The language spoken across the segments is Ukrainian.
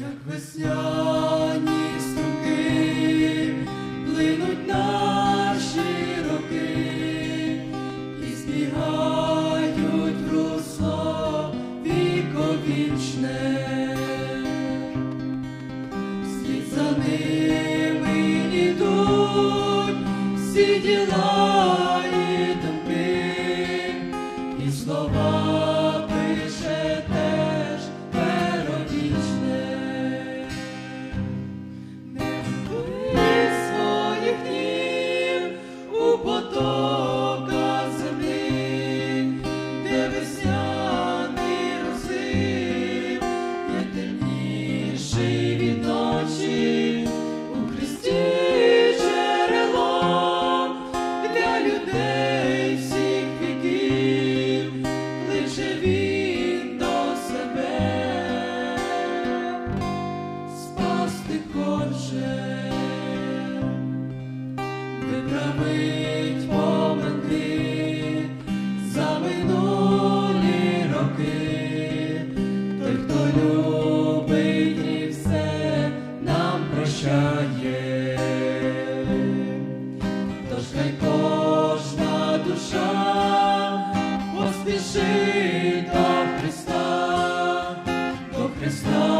як весняні струки плинуть наші роки і збігають русло віковічне, слід за ними йдуть всі діла. day. душа, поспіши до Христа, до Христа.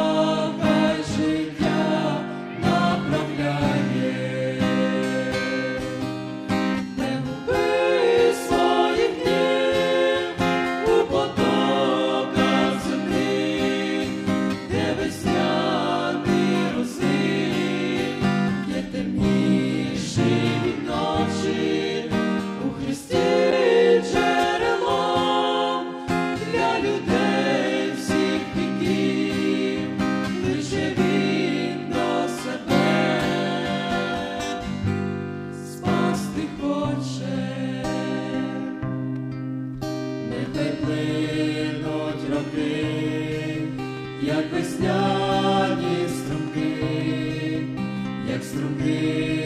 як весняні струмки, як струмки.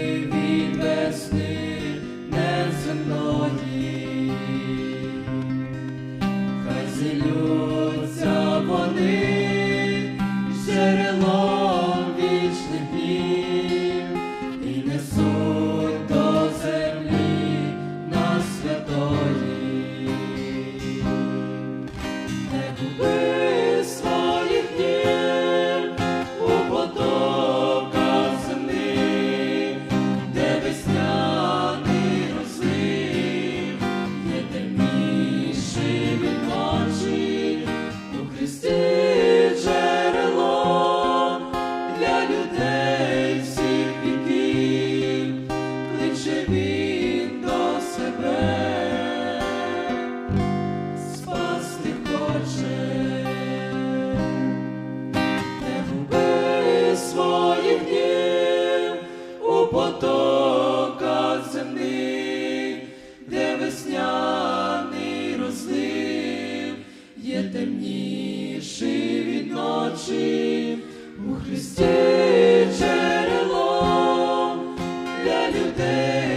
душі у Христі джерело для людей.